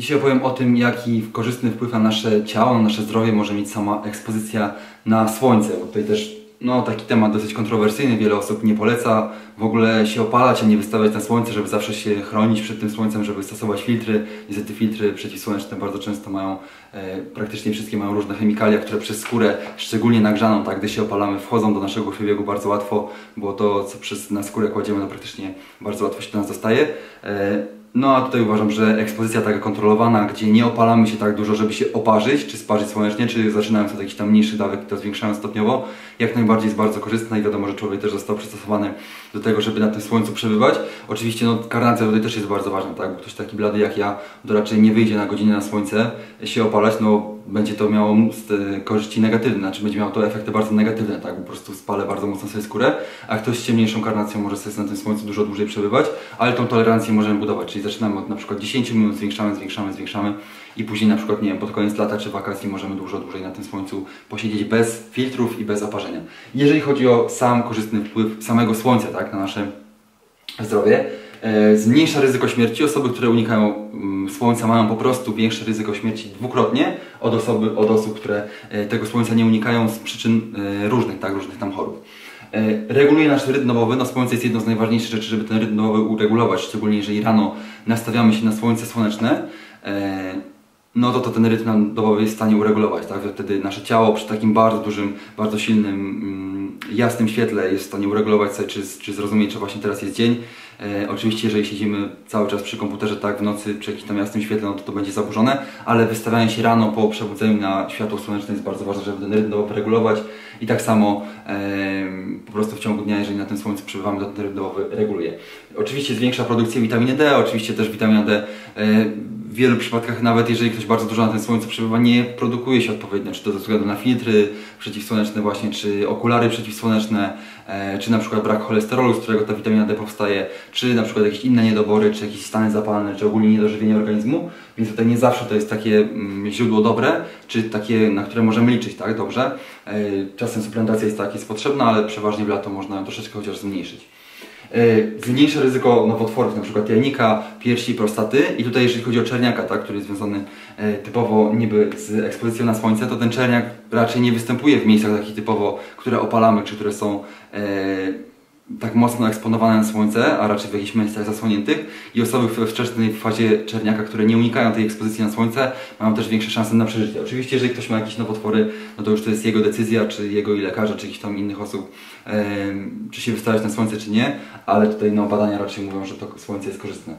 Dzisiaj opowiem o tym, jaki korzystny wpływ na nasze ciało, na nasze zdrowie może mieć sama ekspozycja na słońce. Bo tutaj też no, taki temat dosyć kontrowersyjny, wiele osób nie poleca w ogóle się opalać, a nie wystawiać na słońce, żeby zawsze się chronić przed tym słońcem, żeby stosować filtry. Niestety filtry przeciwsłoneczne bardzo często mają, e, praktycznie wszystkie mają różne chemikalia, które przez skórę, szczególnie nagrzaną, tak, gdy się opalamy, wchodzą do naszego krwiobiegu bardzo łatwo, bo to, co przez na skórę kładziemy, no praktycznie bardzo łatwo się do nas dostaje. E, no a tutaj uważam, że ekspozycja taka kontrolowana, gdzie nie opalamy się tak dużo, żeby się oparzyć, czy sparzyć słonecznie, czy zaczynając od jakichś tam mniejszych dawek i to zwiększając stopniowo, jak najbardziej jest bardzo korzystna i wiadomo, że człowiek też został przystosowany do tego, żeby na tym słońcu przebywać. Oczywiście no, karnacja tutaj też jest bardzo ważna, tak? Bo ktoś taki blady jak ja, to raczej nie wyjdzie na godzinę na słońce się opalać, no będzie to miało e, korzyści negatywne, znaczy będzie miało to efekty bardzo negatywne, tak? Po prostu spalę bardzo mocno sobie skórę, a ktoś z ciemniejszą karnacją może sobie na tym słońcu dużo dłużej przebywać, ale tą tolerancję możemy budować, czyli zaczynamy od na przykład 10 minut, zwiększamy, zwiększamy, zwiększamy i później na przykład, nie wiem, pod koniec lata czy wakacji możemy dużo dłużej na tym słońcu posiedzieć bez filtrów i bez oparzenia. Jeżeli chodzi o sam korzystny wpływ samego słońca, tak, na nasze zdrowie, zmniejsza ryzyko śmierci. Osoby, które unikają mm, słońca mają po prostu większe ryzyko śmierci dwukrotnie od, osoby, od osób, które e, tego słońca nie unikają z przyczyn e, różnych, tak, różnych tam chorób. Reguluje nasz rytm domowy. No słońce jest jedną z najważniejszych rzeczy, żeby ten rytm domowy uregulować, szczególnie jeżeli rano nastawiamy się na słońce słoneczne no to, to ten rytm domowy jest w stanie uregulować, tak? Wtedy nasze ciało przy takim bardzo dużym, bardzo silnym, mm, jasnym świetle jest w stanie uregulować sobie, czy, czy zrozumieć, czy właśnie teraz jest dzień. E, oczywiście, jeżeli siedzimy cały czas przy komputerze, tak, w nocy, przy jakimś tam jasnym świetle, no to to będzie zaburzone, ale wystawianie się rano po przebudzeniu na światło słoneczne jest bardzo ważne, żeby ten rytm domowy regulować i tak samo e, po prostu w ciągu dnia, jeżeli na tym słońcu przebywamy, to ten rytm domowy reguluje. Oczywiście zwiększa produkcję witaminy D, oczywiście też witamina D e, w wielu przypadkach, nawet jeżeli ktoś bardzo dużo na tym słońcu przebywa, nie produkuje się odpowiednio, czy to ze względu na filtry przeciwsłoneczne właśnie, czy okulary przeciwsłoneczne, e, czy na przykład brak cholesterolu, z którego ta witamina D powstaje, czy na przykład jakieś inne niedobory, czy jakieś stany zapalne, czy ogólnie niedożywienie organizmu, więc tutaj nie zawsze to jest takie mm, źródło dobre, czy takie, na które możemy liczyć, tak, dobrze. E, czasem suplementacja jest tak, jest potrzebna, ale przeważnie w lato można ją troszeczkę chociaż zmniejszyć. E, zmniejsza ryzyko nowotworów, przykład jajnika, piersi, prostaty. I tutaj jeżeli chodzi o czerniaka, tak, który jest związany e, typowo niby z ekspozycją na słońce, to ten czerniak raczej nie występuje w miejscach takich typowo, które opalamy, czy które są e, tak mocno eksponowane na słońce, a raczej w jakichś miejscach zasłoniętych i osoby w wczesnej fazie czerniaka, które nie unikają tej ekspozycji na słońce, mają też większe szanse na przeżycie. Oczywiście, jeżeli ktoś ma jakieś nowotwory, no to już to jest jego decyzja, czy jego i lekarza, czy jakichś tam innych osób, czy się wystawiać na słońce, czy nie, ale tutaj no, badania raczej mówią, że to słońce jest korzystne.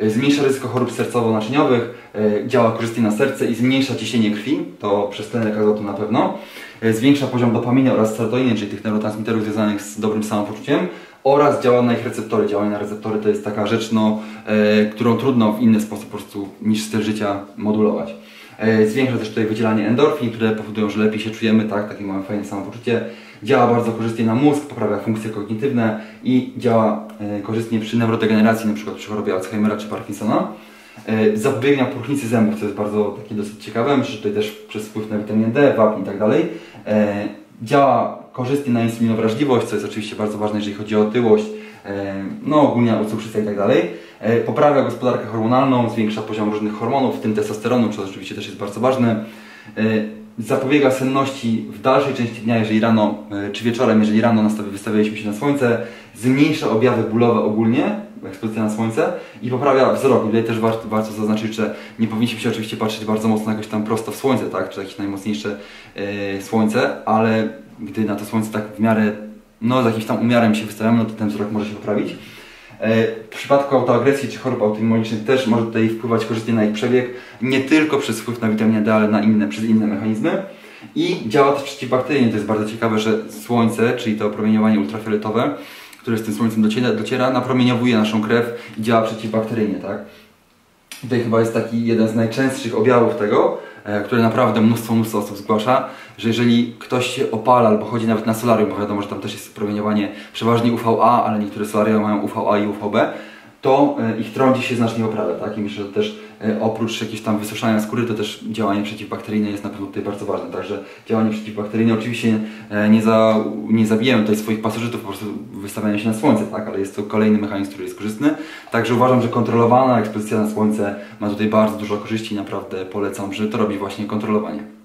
E, zmniejsza ryzyko chorób sercowo-naczyniowych, e, działa korzystnie na serce i zmniejsza ciśnienie krwi, to przez tlenek azotu na pewno. E, zwiększa poziom dopaminy oraz serotoniny, czyli tych neurotransmiterów związanych z dobrym samopoczuciem oraz działa na ich receptory. Działanie na receptory to jest taka rzecz, no, którą trudno w inny sposób po prostu niż styl życia modulować. E, zwiększa też tutaj wydzielanie endorfin, które powodują, że lepiej się czujemy, tak, takie mamy fajne samopoczucie. Działa bardzo korzystnie na mózg, poprawia funkcje kognitywne i działa e, korzystnie przy neurodegeneracji, np. przy chorobie Alzheimera czy Parkinsona. E, zapobiegania próchnicy zębów, co jest bardzo takie dosyć ciekawe. Myślę, że tutaj też przez wpływ na witaminę D, wapń i tak dalej. Działa korzystnie na insulinowrażliwość, co jest oczywiście bardzo ważne, jeżeli chodzi o otyłość, e, no ogólnie o cukrzycę i tak dalej. Poprawia gospodarkę hormonalną, zwiększa poziom różnych hormonów, w tym testosteronu, co oczywiście też jest bardzo ważne. Zapobiega senności w dalszej części dnia, jeżeli rano czy wieczorem, jeżeli rano wystawialiśmy się na słońce. Zmniejsza objawy bólowe ogólnie, ekspozycja na słońce i poprawia wzrok. I tutaj też warto, warto zaznaczyć, że nie powinniśmy się oczywiście patrzeć bardzo mocno jakoś tam prosto w słońce, tak, czy jakieś najmocniejsze yy, słońce, ale gdy na to słońce tak w miarę, no z jakimś tam umiarem się wystawiamy, no to ten wzrok może się poprawić. E, w przypadku autoagresji czy chorób autoimmunicznych też może tutaj wpływać korzystnie na ich przebieg, nie tylko przez wpływ na witaminę D, ale na inne, przez inne mechanizmy. I działa też przeciwbakteryjnie, to jest bardzo ciekawe, że słońce, czyli to promieniowanie ultrafioletowe, które z tym słońcem dociera, dociera napromieniowuje naszą krew i działa przeciwbakteryjnie, tak? Tutaj chyba jest taki jeden z najczęstszych objawów tego, które naprawdę mnóstwo, mnóstwo osób zgłasza, że jeżeli ktoś się opala albo chodzi nawet na solarium, bo wiadomo, że tam też jest promieniowanie przeważnie UVA, ale niektóre solaria mają UVA i UVB, to e, ich trądzi się znacznie poprawia, tak? I myślę, że też e, oprócz jakiegoś tam wysuszania skóry, to też działanie przeciwbakteryjne jest na pewno tutaj bardzo ważne. Także działanie przeciwbakteryjne oczywiście e, nie, za, nie zabijają tutaj swoich pasożytów, po prostu wystawiają się na słońce, tak? Ale jest to kolejny mechanizm, który jest korzystny. Także uważam, że kontrolowana ekspozycja na słońce ma tutaj bardzo dużo korzyści naprawdę polecam, że to robi właśnie kontrolowanie.